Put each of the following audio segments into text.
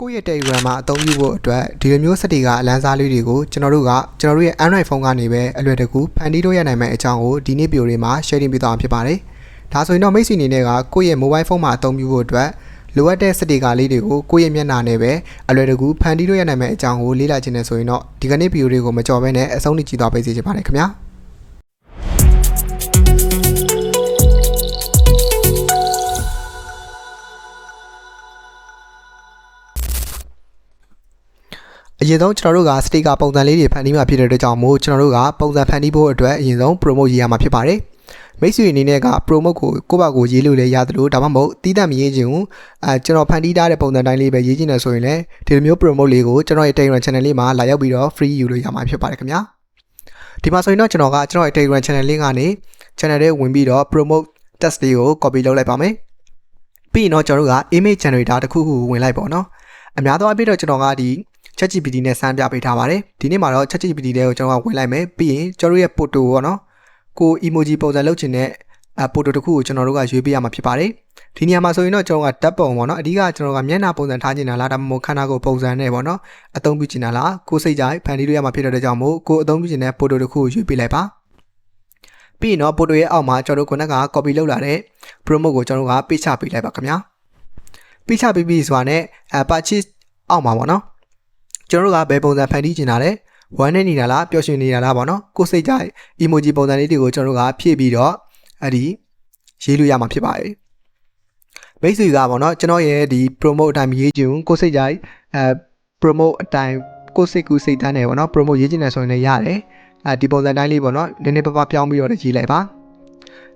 ကိုယ့်ရဲ့ Telegram မှာအသုံးပြုဖို့အတွက်ဒီလိုမျိုးစက်တွေကအလန်းစားလေးတွေကိုကျွန်တော်တို့ကကျွန်တော်တို့ရဲ့ Android ဖုန်းကနေပဲအလွယ်တကူဖန်တီးလို့ရနိုင်မယ့်အကြောင်းကိုဒီနေ့ဗီဒီယိုလေးမှာ sharing ပေးသွားမှာဖြစ်ပါတယ်။ဒါဆိုရင်တော့မိတ်ဆွေအနေနဲ့ကကိုယ့်ရဲ့ mobile phone မှာအသုံးပြုဖို့အတွက်လိုအပ်တဲ့စက်တွေကလေးတွေကိုကိုယ့်ရဲ့မျက်နှာနဲ့ပဲအလွယ်တကူဖန်တီးလို့ရနိုင်မယ့်အကြောင်းကိုလေ့လာခြင်းနဲ့ဆိုရင်တော့ဒီကနေ့ဗီဒီယိုလေးကိုမကြော်ဘဲနဲ့အဆုံးထိကြည့်သွားပေးစီချင်ပါတယ်ခင်ဗျာ။ အရင်ဆုံးကျွန်တော်တို့ကစတေကာပုံစံလေးတွေဖန်တီးမှာဖြစ်တဲ့အတွက်ကြောင့်မို့ကျွန်တော်တို့ကပုံစံဖန်တီးဖို့အတွက်အရင်ဆုံး promote ရေးရမှာဖြစ်ပါတယ်မိတ်ဆွေအနေနဲ့က promote ကိုကိုယ့်ဘာကိုရေးလို့လည်းရတယ်လို့ဒါမှမဟုတ်တီးတန့်မရေးခြင်းဘူးအဲကျွန်တော်ဖန်တီးထားတဲ့ပုံစံတိုင်းလေးပဲရေးခြင်းနဲ့ဆိုရင်လည်းဒီလိုမျိုး promote လေးကိုကျွန်တော်ရဲ့ Telegram channel လေးမှာလာရောက်ပြီးတော့ free ယူလို့ရမှာဖြစ်ပါတယ်ခင်ဗျာဒီမှာဆိုရင်တော့ကျွန်တော်ကကျွန်တော်ရဲ့ Telegram channel လေးကနေ channel လေးဝင်ပြီးတော့ promote test လေးကို copy လုပ်လိုက်ပါမယ်ပြီးရင်တော့ကျွန်တော်တို့က image generator တစ်ခုခုဝင်လိုက်ပေါ့နော်အများသောအားဖြင့်တော့ကျွန်တော်ကဒီ ChatGPT နဲ့စမ်းပြပေးထားပါတယ်ဒီနေ့မှာတော့ ChatGPT တွေကိုကျွန်တော်ကဝင်လိုက်မယ်ပြီးရင်ကျွန်တော်ရဲ့ photo ပေါ့နော်ကို emoji ပုံစံလုပ်ချင်တဲ့အဲ photo တစ်ခုကိုကျွန်တော်တို့ကရွေးပေးရမှာဖြစ်ပါတယ်ဒီနေရာမှာဆိုရင်တော့ကျွန်တော်ကဓာတ်ပုံပေါ့နော်အဓိကကျွန်တော်ကမျက်နှာပုံစံထားချင်တာလားဒါမှမဟုတ်ခန္ဓာကိုယ်ပုံစံနဲ့ပေါ့နော်အသုံးပြုချင်တာလားကိုစိတ်ကြိုက်ဖန်တီးလို့ရမှာဖြစ်တဲ့အတွက်ကြောင့်မို့ကိုအသုံးပြုချင်တဲ့ photo တစ်ခုကိုရွေးပေးလိုက်ပါပြီးရင်တော့ photo ရဲ့အောက်မှာကျွန်တော်တို့ခုနက copy လုပ်လာတဲ့ promote ကိုကျွန်တော်တို့ကပေးချပေးလိုက်ပါခင်ဗျာပေးချပေးပြီးဆိုတာနဲ့အဲ purchase အောက်မှာပေါ့နော် ကျွန်တော်တို့ကဘယ်ပုံစံဖန်တီးချင်တာလဲဝမ်းနေနေတာလားပျော်ရွှင်နေတာလားပေါ့နော်ကိုယ်စိတ်ကြိုက် emoji ပုံစံလေးတွေကိုကျွန်တော်တို့ကဖြည့်ပြီးတော့အဲ့ဒီရေးလို့ရမှာဖြစ်ပါတယ်မိတ်ဆွေကပေါ့နော်ကျွန်တော်ရဲ့ဒီ promote အတိုင်းရေးချင်ကိုယ်စိတ်ကြိုက်အဲ promote အတိုင်းကိုယ်စိတ်ကူးစိတ်တန်းတယ်ပေါ့နော် promote ရေးချင်တယ်ဆိုရင်လည်းရတယ်အဲဒီပုံစံတိုင်းလေးပေါ့နော်နည်းနည်းပါးပါးပြောင်းပြီးတော့ရေးလိုက်ပါ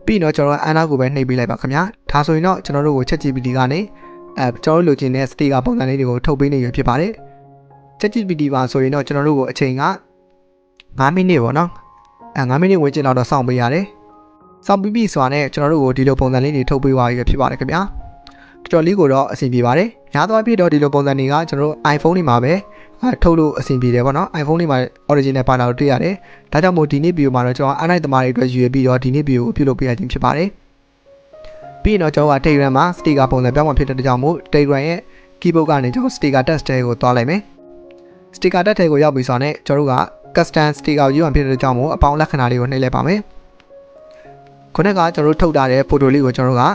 ပြီးတော့ကျွန်တော်ကအန်နာကိုပဲနှိပ်ပေးလိုက်ပါခင်ဗျာဒါဆိုရင်တော့ကျွန်တော်တို့ကို ChatGPT ကနေအဲကျွန်တော်တို့လိုချင်တဲ့ sticker ပုံစံလေးတွေကိုထုတ်ပေးနေရဖြစ်ပါတယ် ChatGPT ပါဆိုရင်တော့ကျွန်တော်တို့ကိုအချိန်က9မိနစ်ပေါ့နော်အဲ9မိနစ်ဝင်ကျင်တော့စောင့်ပေးရတယ်စောင့်ပြီးပြီဆိုတာနဲ့ကျွန်တော်တို့ကိုဒီလိုပုံစံလေးတွေထုတ်ပေးသွားရဖြစ်ပါတယ်ခင်ဗျာတော်တော်လေးကိုတော့အဆင်ပြေပါတယ်ညားသွားပြီးတော့ဒီလိုပုံစံတွေကကျွန်တော်တို့ iPhone တွေမှာပဲအဲထုတ်လို့အဆင်ပြေတယ်ပေါ့နော် iPhone တွေမှာ original ပါလာလို့တွေ့ရတယ်ဒါကြောင့်မို့ဒီနေ့ဗီဒီယိုမှာတော့ကျွန်တော် Android သမားတွေအတွက်ယူရပြီးတော့ဒီနေ့ဗီဒီယိုကိုပြုလုပ်ပေးရခြင်းဖြစ်ပါတယ်ပြီးရင်တော့ကျွန်တော်က Telegram မှာ sticker ပုံစံပြောင်းမှဖြစ်တဲ့ကြောင့်မို့ Telegram ရဲ့ keyboard ကနေကျွန်တော် sticker test တွေကိုတွားလိုက်မယ် sticker တက်ထဲကိုရောက်ပြီဆိုတော့ ਨੇ ကျွန်တော်တို့က custom sticker ကိုယူအောင်ဖြစ်တဲ့ကြောင့်မို့အပေါင်းလက္ခဏာလေးကိုနှိပ်လိုက်ပါမယ်ခုနကကျွန်တော်တို့ထုတ်ထားတဲ့ photo လေးကိုကျွန်တော်တို့က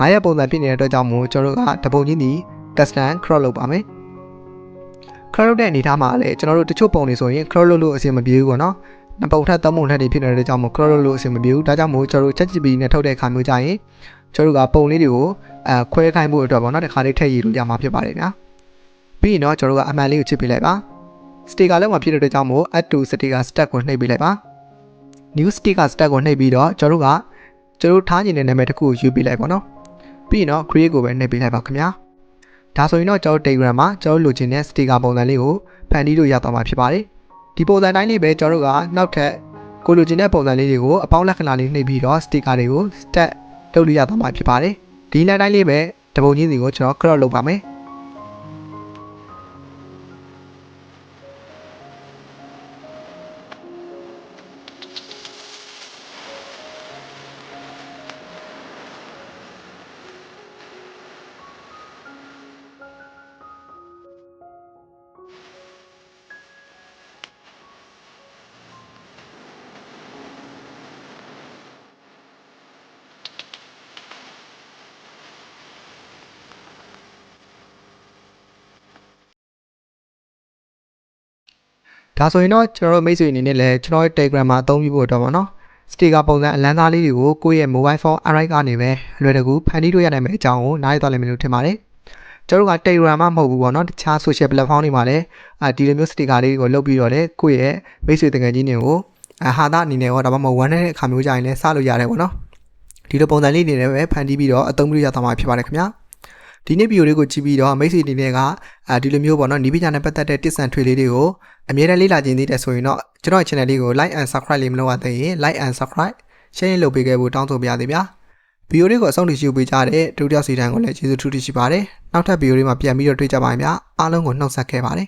9ရက်ပုံစံဖြစ်နေတဲ့အတွက်ကြောင့်မို့ကျွန်တော်တို့ကတပုံချင်းဒီ custom crop လုပ်ပါမယ် crop လုပ်တဲ့အနေထားမှာလည်းကျွန်တော်တို့တချို့ပုံတွေဆိုရင် crop လုပ်လို့အဆင်မပြေဘူးပေါ့နော်နှစ်ပုံထက်သုံးပုံထက်တွေဖြစ်နေတဲ့အတွက်ကြောင့်မို့ crop လုပ်လို့အဆင်မပြေဘူးဒါကြောင့်မို့ကျွန်တော်တို့ ChatGPT နဲ့ထုတ်တဲ့အခါမျိုးကြရင်ကျွန်တော်တို့ကပုံလေးတွေကိုအဲခွဲခိုင်းဖို့အတွက်ပေါ့နော်တခါလေးထည့်ရည်လို့ရမှာဖြစ်ပါတယ်ဗျာပြီးရင်တော့ကျွန်တော်တို့ကအမှန်လေးကိုချစ်ပေးလိုက်ပါ sticker လောက်မှာဖြစ်တဲ့အတွက်ကြောင့်မို့ add to sticker stack ကိုနှိပ်ပေးလိုက်ပါ new sticker stack ကိုနှိပ်ပြီးတော့ကျွန်တော်တို့ကကျွန်တော်ထားနေတဲ့နာမည်တစ်ခုကိုယူပေးလိုက်ပါတော့ပြီးရင်တော့ create ကိုပဲနှိပ်ပေးလိုက်ပါခင်ဗျာဒါဆိုရင်တော့ကျွန်တော် Telegram မှာကျွန်တော်လိုချင်တဲ့ sticker ပုံစံလေးကိုဖန်တီးလို့ရသွားမှာဖြစ်ပါတယ်ဒီပုံစံတိုင်းလေးပဲကျွန်တော်တို့ကနောက်ထပ်ကိုလိုချင်တဲ့ပုံစံလေးတွေကိုအပေါင်းလက္ခဏာလေးနှိပ်ပြီးတော့ sticker တွေကို stack လုပ်လို့ရသွားမှာဖြစ်ပါတယ်ဒီလမ်းတိုင်းလေးပဲတပုံချင်းစီကိုကျွန်တော် crop လုပ်ပါမယ် ဒါဆိုရင်တော့ကျွန်တော်တို့မိတ်ဆွေအနေနဲ့လည်းကျွန်တော်ရဲ့ Telegram မှာအသုံးပြုဖို့တော့ပေါ့နော်စတေကာပုံစံအလန်းသားလေးတွေကိုကိုယ့်ရဲ့ mobile phone Android ကနေပဲအလွယ်တကူဖန်တီးလို့ရနိုင်မယ့်အကြောင်းကိုနားရသွားလိမ့်မယ်လို့ထင်ပါတယ်ကျွန်တော်တို့က Telegram မှာမဟုတ်ဘူးပေါ့နော်တခြား social platform တွေမှာလည်းအဲဒီလိုမျိုးစတေကာလေးတွေကိုလုပ်ပြီးတော့လေကိုယ့်ရဲ့မိတ်ဆွေတငယ်ချင်းတွေကိုအဟာတာအနေနဲ့ရောဒါမှမဟုတ်ဝမ်းတဲ့အခါမျိုးကြရင်လည်းစလို့ရတယ်ပေါ့နော်ဒီလိုပုံစံလေးတွေနဲ့ပဲဖန်တီးပြီးတော့အသုံးပြုရသွားမှာဖြစ်ပါတယ်ခင်ဗျာ ဒီနေ့ဗီဒီယိုလေးကိုကြည့်ပြီးတော့မိတ်ဆွေအနေနဲ့ကအဲဒီလိုမျိုးပေါ့နော်နီးပညာနဲ့ပတ်သက်တဲ့တစ်ဆန်ထွေလေးတွေကိုအမြဲတမ်းလေ့လာခြင်းသေးတယ်ဆိုရင်တော့ကျွန်တော်ရဲ့ channel လေးကို like and subscribe လေးမလုပ်ရသေးရင် like and subscribe share လုပ်ပေးခဲ့ဖို့တောင်းဆိုပါရစေဗျာဗီဒီယိုလေးကိုအဆုံးထိရှုပေးကြတဲ့ဒုတိယစီတန်းကိုလည်းကျေးဇူးထူးထူးရှိပါတယ်နောက်ထပ်ဗီဒီယိုလေးမှာပြန်ပြီးတော့တွေ့ကြပါမယ်ဗျာအားလုံးကိုနှုတ်ဆက်ခဲ့ပါတယ်